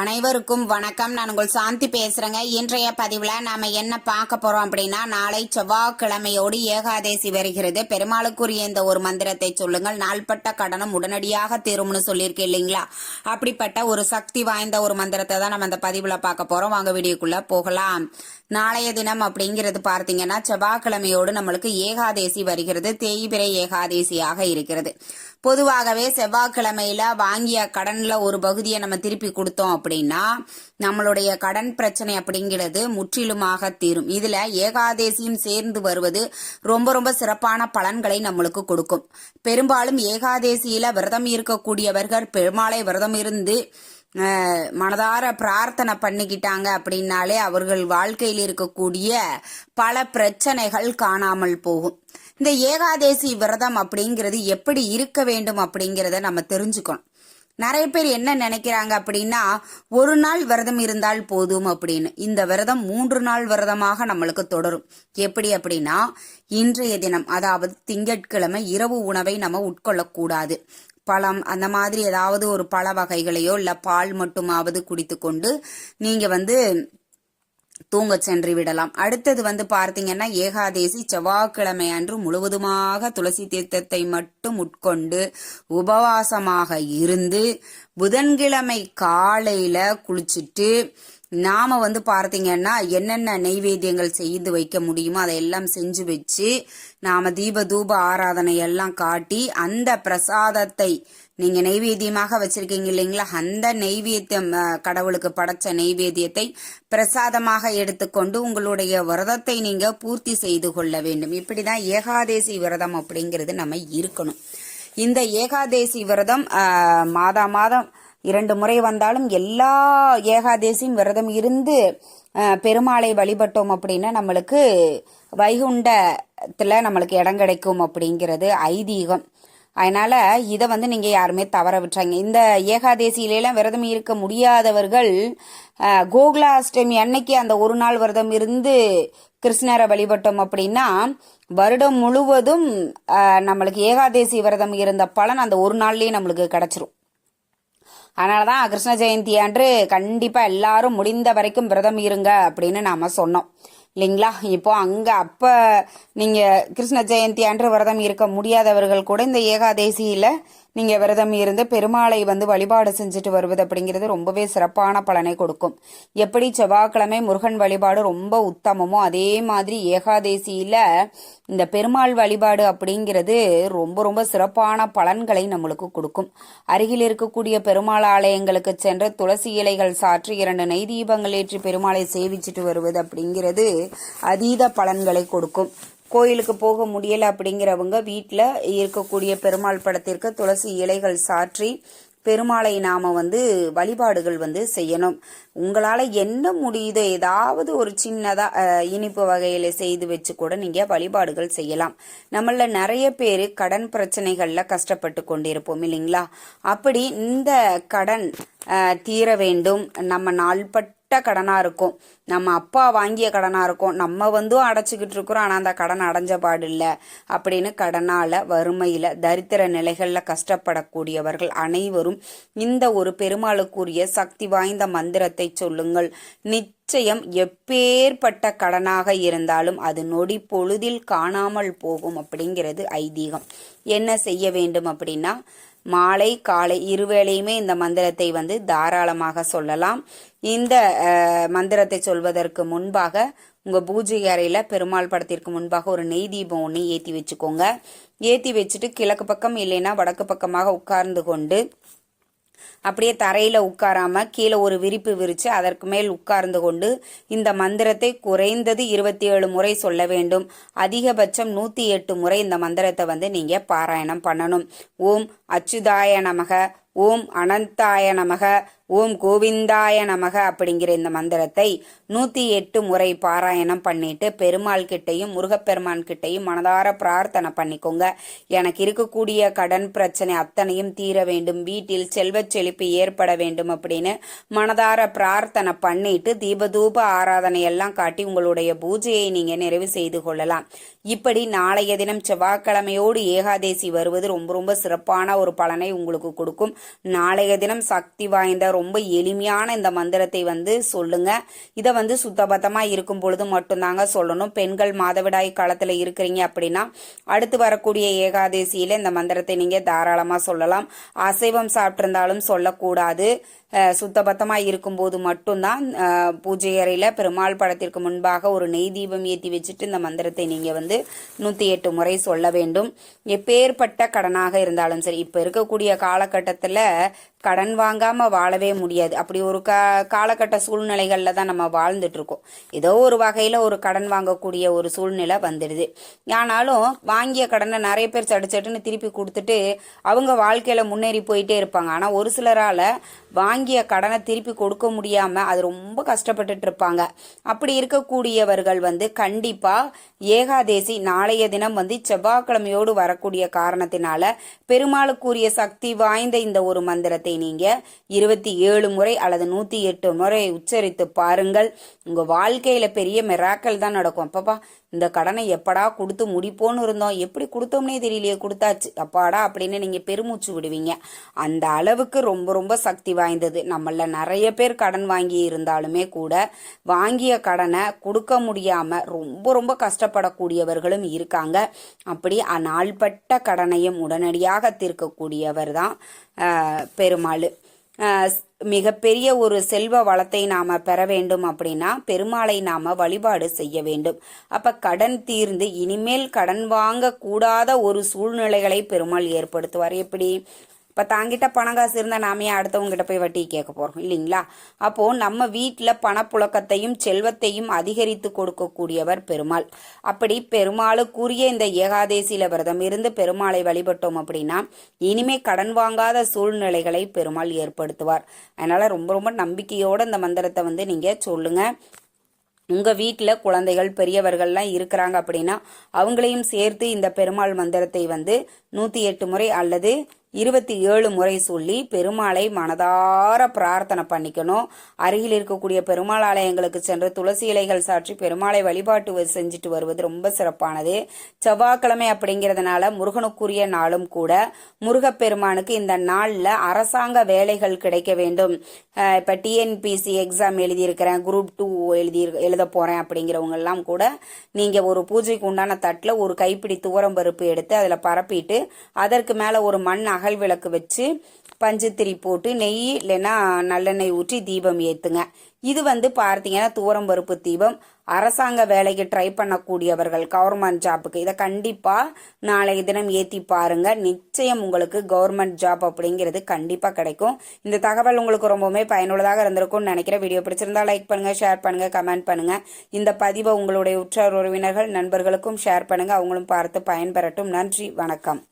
அனைவருக்கும் வணக்கம். நான் உங்கள் சாந்தி பேசுறேங்க. இன்றைய பதிவுல நாம என்ன பார்க்க போறோம் அப்படின்னா நாளை செவ்வாய்க்கிழமையோடு ஏகாதேசி வருகிறது. பெருமாளுக்குரிய இந்த ஒரு மந்திரத்தை சொல்லுங்கள். நாள்பட்ட கடனும் உடனடியாக தீரும்னு சொல்லியிருக்கேன் இல்லைங்களா? அப்படிப்பட்ட ஒரு சக்தி வாய்ந்த ஒரு மந்திரத்தை தான் நம்ம அந்த பதிவுல பார்க்க போறோம். வாங்க வீடியோக்குள்ள போகலாம். நாளைய தினம் அப்படிங்கிறது பார்த்தீங்கன்னா செவ்வாய்க்கிழமையோடு நம்மளுக்கு ஏகாதேசி வருகிறது. தேய்பிரை ஏகாதேசியாக இருக்கிறது. பொதுவாகவே செவ்வாய்க்கிழமையில வாங்கிய கடன்ல ஒரு பகுதியை நம்ம திருப்பி கொடுத்தோம் அப்படின்னா நம்மளுடைய கடன் பிரச்சனை அப்படிங்கிறது முற்றிலுமாக தீரும். இதுல ஏகாதேசியும் சேர்ந்து வருவது ரொம்ப ரொம்ப சிறப்பான பலன்களை நம்மளுக்கு கொடுக்கும். பெரும்பாலும் ஏகாதேசியில விரதம் இருக்கக்கூடியவர்கள் பெருமாளை விரதம் இருந்து மனதார பிரார்த்தனை பண்ணிக்கிட்டாங்க அப்படின்னாலே அவர்கள் வாழ்க்கையில் இருக்கக்கூடிய பல பிரச்சனைகள் காணாமல் போகும். இந்த ஏகாதேசி விரதம் அப்படிங்கிறது எப்படி இருக்க வேண்டும் அப்படிங்கிறத நம்ம தெரிஞ்சுக்கணும். நிறைய பேர் என்ன நினைக்கிறாங்க அப்படின்னா ஒரு நாள் விரதம் இருந்தால் போதும் அப்படின்னு. இந்த விரதம் மூன்று நாள் விரதமாக நம்மளுக்கு தொடரும். எப்படி அப்படின்னா இன்றைய தினம் அதாவது திங்கட்கிழமை இரவு உணவை நம்ம உட்கொள்ளக்கூடாது. பழம் அந்த மாதிரி ஏதாவது ஒரு பழ வகைகளையோ இல்ல பால் மட்டுமாவது குடித்து கொண்டு நீங்க வந்து தூங்க சென்று விடலாம். அடுத்தது வந்து பார்த்தீங்கன்னா ஏகாதேசி செவ்வாய்க்கிழமை அன்று முழுவதுமாக துளசி தீர்த்தத்தை மட்டும் உட்கொண்டு உபவாசமாக இருந்து புதன்கிழமை காலையில குளிச்சுட்டு நாம வந்து பார்த்தீங்கன்னா என்னென்ன நெய்வேத்தியங்கள் செய்து வைக்க முடியுமோ அதையெல்லாம் செஞ்சு வச்சு நாம தீப தூப ஆராதனை எல்லாம் காட்டி அந்த பிரசாதத்தை நீங்க நெய்வேத்தியமாக வச்சிருக்கீங்க இல்லைங்களா? அந்த நெய்வேத்தியம் கடவுளுக்கு படைச்ச நெய்வேத்தியத்தை பிரசாதமாக எடுத்துக்கொண்டு உங்களுடைய விரதத்தை நீங்க பூர்த்தி செய்து கொள்ள வேண்டும். இப்படிதான் ஏகாதேசி விரதம் அப்படிங்கிறது நம்ம இருக்கணும். இந்த ஏகாதேசி விரதம் மாதா மாதம் இரண்டு முறை வந்தாலும் எல்லா ஏகாதேசியும் விரதம் இருந்து பெருமாளை வழிபட்டோம் அப்படின்னா நம்மளுக்கு வைகுண்டத்தில் நம்மளுக்கு இடம் கிடைக்கும் அப்படிங்கிறது ஐதீகம். அதனால் இதை வந்து நீங்கள் யாருமே தவற விட்டாங்க இந்த ஏகாதேசியிலலாம் விரதம் இருக்க முடியாதவர்கள் கோகுலாஷ்டமி அன்னைக்கு அந்த ஒரு நாள் விரதம் இருந்து கிருஷ்ணரை வழிபட்டோம் அப்படின்னா வருடம் முழுவதும் நம்மளுக்கு ஏகாதேசி விரதம் இருந்த பலன் அந்த ஒரு நாள்லேயே நம்மளுக்கு கிடைச்சிரும். அதனாலதான் கிருஷ்ண ஜெயந்தி அன்று கண்டிப்பாக எல்லாரும் முடிந்த வரைக்கும் விரதம் இருங்க அப்படின்னு நாம் சொன்னோம். இல்லைங்களா? இப்போ அங்கே அப்போ நீங்கள் கிருஷ்ண ஜெயந்தி அன்று விரதம் இருக்க முடியாதவர்கள் கூட இந்த ஏகாதேசியில் நீங்க விரதம் இருந்து பெருமாளை வந்து வழிபாடு செஞ்சுட்டு வருவது அப்படிங்கிறது ரொம்பவே சிறப்பான பலனை கொடுக்கும். எப்படி செவ்வாய்க்கிழமை முருகன் வழிபாடு ரொம்ப உத்தமமோ அதே மாதிரி ஏகாதேசியில இந்த பெருமாள் வழிபாடு அப்படிங்கிறது ரொம்ப ரொம்ப சிறப்பான பலன்களை நம்மளுக்கு கொடுக்கும். அருகில் இருக்கக்கூடிய பெருமாள் ஆலயங்களுக்கு சென்று துளசி இலைகள் சாற்றி இரண்டு நெய் தீபங்கள் ஏற்றி பெருமாளை சேவிச்சிட்டு வருவது அப்படிங்கிறது அதீத பலன்களை கொடுக்கும். கோயிலுக்கு போக முடியல அப்படிங்கிறவங்க வீட்டில் இருக்கக்கூடிய பெருமாள் படத்திற்கு துளசி இலைகள் சாற்றி பெருமாளை நாம வந்து வழிபாடுகள் வந்து செய்யணும். உங்களால் என்ன முடியுதோ ஏதாவது ஒரு சின்னதாக இனிப்பு வகையில் செய்து வச்சு கூட நீங்கள் வழிபாடுகள் செய்யலாம். நம்மள நிறைய பேர் கடன் பிரச்சனைகளில் கஷ்டப்பட்டு கொண்டிருப்போம் இல்லைங்களா? அப்படி இந்த கடன் தீர வேண்டும். நம்ம நாள்பட்ட பட்ட கடனாக இருக்கும். நம்ம அப்பா வாங்கிய கடனாக இருக்கும். நம்ம வந்தும் அடைச்சிக்கிட்டு இருக்கிறோம். ஆனால் அந்த கடன் அடைஞ்ச பாடு அப்படின்னு கடனால வறுமையில் தரித்திர நிலைகளில் கஷ்டப்படக்கூடியவர்கள் அனைவரும் இந்த ஒரு பெருமாளுக்குரிய சக்தி வாய்ந்த மந்திரத்தை சொல்லுங்கள். நிச்சயம் எப்பேற்பட்ட கடனாக இருந்தாலும் அது நொடி பொழுதில் காணாமல் போகும் அப்படிங்கிறது ஐதீகம். என்ன செய்ய வேண்டும் அப்படின்னா மாலை காலை இருவேளையுமே இந்த மந்திரத்தை வந்து தாராளமாக சொல்லலாம். இந்த மந்திரத்தை சொல்வதற்கு முன்பாக உங்க பூஜை அறையில பெருமாள் படத்திற்கு முன்பாக ஒரு நெய் தீபம் ஒன்று ஏத்தி வச்சுக்கோங்க. ஏத்தி வச்சுட்டு கிழக்கு பக்கம் இல்லைன்னா வடக்கு பக்கமாக உட்கார்ந்து கொண்டு அப்படியே தரையில உட்காராம கீழே ஒரு விரிப்பு விரிச்சு அதற்கு மேல் உட்கார்ந்து கொண்டு இந்த மந்திரத்தை குறைந்தது இருபத்தி ஏழு முறை சொல்ல வேண்டும். அதிகபட்சம் நூத்தி எட்டு முறை இந்த மந்திரத்தை வந்து நீங்க பாராயணம் பண்ணணும். ஓம் அச்சுதாய நமக. ஓம் அனந்தாய நமக ஓம் கோவிந்தாய நமக அப்படிங்கிற இந்த மந்திரத்தை நூத்தி எட்டு முறை பாராயணம் பண்ணிட்டு பெருமாள் கிட்டையும் முருகப்பெருமான் கிட்டையும் மனதார பிரார்த்தனை பண்ணிக்கோங்க. எனக்கு இருக்கக்கூடிய கடன் பிரச்சனை அத்தனையும் தீர வேண்டும். வீட்டில் செல்வச் செழிப்பு ஏற்பட வேண்டும் அப்படின்னு மனதார பிரார்த்தனை பண்ணிட்டு தீபதூப ஆராதனை எல்லாம் காட்டி உங்களுடைய பூஜையை நீங்க நிறைவு செய்து கொள்ளலாம். இப்படி நாளைய தினம் செவ்வாய்க்கிழமையோடு ஏகாதேசி வருவது ரொம்ப ரொம்ப சிறப்பான ஒரு பலனை உங்களுக்கு கொடுக்கும். நாளைய தினம் சக்தி வாய்ந்த ரொம்ப எளிமையான இந்த மந்திரத்தை வந்து சொல்லுங்க. இதை வந்து சுத்தபத்தமாக இருக்கும் பொழுது மட்டும்தாங்க சொல்லணும். பெண்கள் மாதவிடாய் காலத்தில் இருக்கிறீங்க அப்படின்னா அடுத்து வரக்கூடிய ஏகாதேசியில இந்த மந்திரத்தை நீங்க தாராளமாக சொல்லலாம். அசைவம் சாப்பிட்டிருந்தாலும் சொல்லக்கூடாது. சுத்தபத்தமாக இருக்கும்போது மட்டும்தான் பூஜை அறையில் பெருமாள் படத்திற்கு முன்பாக ஒரு நெய் தீபம் ஏற்றி வச்சுட்டு இந்த மந்திரத்தை நீங்கள் வந்து நூற்றி எட்டு முறை சொல்ல வேண்டும். எப்பேற்பட்ட கடனாக இருந்தாலும் சரி இப்போ இருக்கக்கூடிய காலகட்டத்தில் கடன் வாங்காமல் வாழவே முடியாது. அப்படி ஒரு கா காலகட்ட சூழ்நிலைகளில் தான் நம்ம வாழ்ந்துட்டு இருக்கோம் ஏதோ ஒரு வகையில் ஒரு கடன் வாங்கக்கூடிய ஒரு சூழ்நிலை வந்துடுது. ஆனாலும் வாங்கிய கடனை நிறைய பேர் சட்டு சட்டுன்னு திருப்பி கொடுத்துட்டு அவங்க வாழ்க்கையில் முன்னேறி போயிட்டே இருப்பாங்க. ஆனால் ஒரு சிலரால் வாங்கி வாங்கிய கடனை திருப்பி கொடுக்க முடியாம அது ரொம்ப கஷ்டப்பட்டுட்டு இருப்பாங்க அப்படி இருக்கக்கூடியவர்கள் வந்து கண்டிப்பா ஏகாதேசி நாளைய தினம் வந்து செவ்வாய்க்கிழமையோடு வரக்கூடிய காரணத்தினால பெருமாளுக்குரிய சக்தி வாய்ந்த இந்த ஒரு மந்திரத்தை நீங்க இருபத்தி ஏழு முறை அல்லது நூத்தி எட்டு முறை உச்சரித்து பாருங்கள். உங்க வாழ்க்கையில பெரிய மிராக்கல் தான் நடக்கும். அப்பப்பா இந்த கடனை எப்படா கொடுத்து முடிப்போன்னு இருந்தோம். எப்படி கொடுத்தோம்னே தெரியலையே கொடுத்தாச்சு. அப்பாடா அப்படின்னு நீங்க பெருமூச்சு விடுவீங்க. அந்த அளவுக்கு ரொம்ப ரொம்ப சக்தி வாய்ந்தது. நம்மள நிறைய பேர் கடன் வாங்கி இருந்தாலுமே கூட வாங்கிய கடனை கொடுக்க முடியாம ரொம்ப ரொம்ப கஷ்டப்படக்கூடியவர்களும் இருக்காங்க. அப்படி நாள்பட்ட கடனையும் உடனடியாக தீர்க்கக்கூடியவர் தான் பெருமாள். மிகப்பெரிய ஒரு செல்வ வளத்தை நாம பெற வேண்டும் அப்படின்னா பெருமாளை நாம வழிபாடு செய்ய வேண்டும். அப்ப கடன் தீர்ந்து இனிமேல் கடன் வாங்க கூடாத ஒரு சூழ்நிலைகளை பெருமாள் ஏற்படுத்துவார். எப்படி? இப்போ தாங்கிட்ட பணம் காசு இருந்தால் நாமே அடுத்தவங்ககிட்ட போய் வட்டி கேட்க போகிறோம் இல்லைங்களா? அப்போது நம்ம வீட்டில் பணப்புழக்கத்தையும் செல்வத்தையும் அதிகரித்து கொடுக்கக்கூடியவர் பெருமாள். அப்படி பெருமாளுக்குரிய இந்த ஏகாதேசியில விரதம் இருந்து பெருமாளை வழிபட்டோம் அப்படின்னா இனிமே கடன் வாங்காத சூழ்நிலைகளை பெருமாள் ஏற்படுத்துவார். அதனால் ரொம்ப ரொம்ப நம்பிக்கையோடு இந்த மந்திரத்தை வந்து நீங்கள் சொல்லுங்கள் உங்கள் வீட்டில் குழந்தைகள் பெரியவர்கள்லாம் இருக்கிறாங்க அப்படின்னா அவங்களையும் சேர்த்து இந்த பெருமாள் மந்திரத்தை வந்து நூற்றி எட்டு முறை அல்லது இருபத்தி ஏழு முறை சொல்லி பெருமாளை மனதார பிரார்த்தனை பண்ணிக்கணும். அருகில் இருக்கக்கூடிய பெருமாள் ஆலயங்களுக்கு சென்று துளசி இலைகள் சாற்றி பெருமாளை வழிபாட்டு செஞ்சுட்டு வருவது ரொம்ப சிறப்பானது. செவ்வாய்க்கிழமை அப்படிங்கிறதுனால முருகனுக்குரிய நாளும் கூட முருகப்பெருமானுக்கு இந்த நாளில் அரசாங்க வேலைகள் கிடைக்க வேண்டும். இப்போ டிஎன்பிசி எக்ஸாம் எழுதியிருக்கிறேன் குரூப் டூ எழுதி எழுத போகிறேன் அப்படிங்கிறவங்கெல்லாம் கூட நீங்கள் ஒரு பூஜைக்கு உண்டான தட்டில் ஒரு கைப்பிடி துவரம் பருப்பு எடுத்து அதில் பரப்பிட்டு அதற்கு மேலே ஒரு மண் அகல் விளக்கு வச்சு பஞ்சுத்திரி போட்டு நெய் இல்லைன்னா நல்லெண்ணெய் ஊற்றி தீபம் ஏற்றுங்க இது வந்து பார்த்தீங்கன்னா தூரம் பருப்பு தீபம். அரசாங்க வேலைக்கு ட்ரை பண்ணக்கூடியவர்கள் கவர்மெண்ட் ஜாப்புக்கு இதை கண்டிப்பாக நாளைய தினம் ஏற்றி பாருங்க. நிச்சயம் உங்களுக்கு கவர்மெண்ட் ஜாப் அப்படிங்கிறது கண்டிப்பாக கிடைக்கும். இந்த தகவல் உங்களுக்கு ரொம்பவுமே பயனுள்ளதாக இருந்திருக்கும்னு நினைக்கிறேன். வீடியோ பிடிச்சிருந்தா லைக் பண்ணுங்கள் ஷேர் பண்ணுங்கள் கமெண்ட் பண்ணுங்கள் இந்த பதிவை உங்களுடைய உற்றார் உறவினர்கள் நண்பர்களுக்கும் ஷேர் பண்ணுங்கள் அவங்களும் பார்த்து பயன்பெறட்டும். நன்றி வணக்கம்.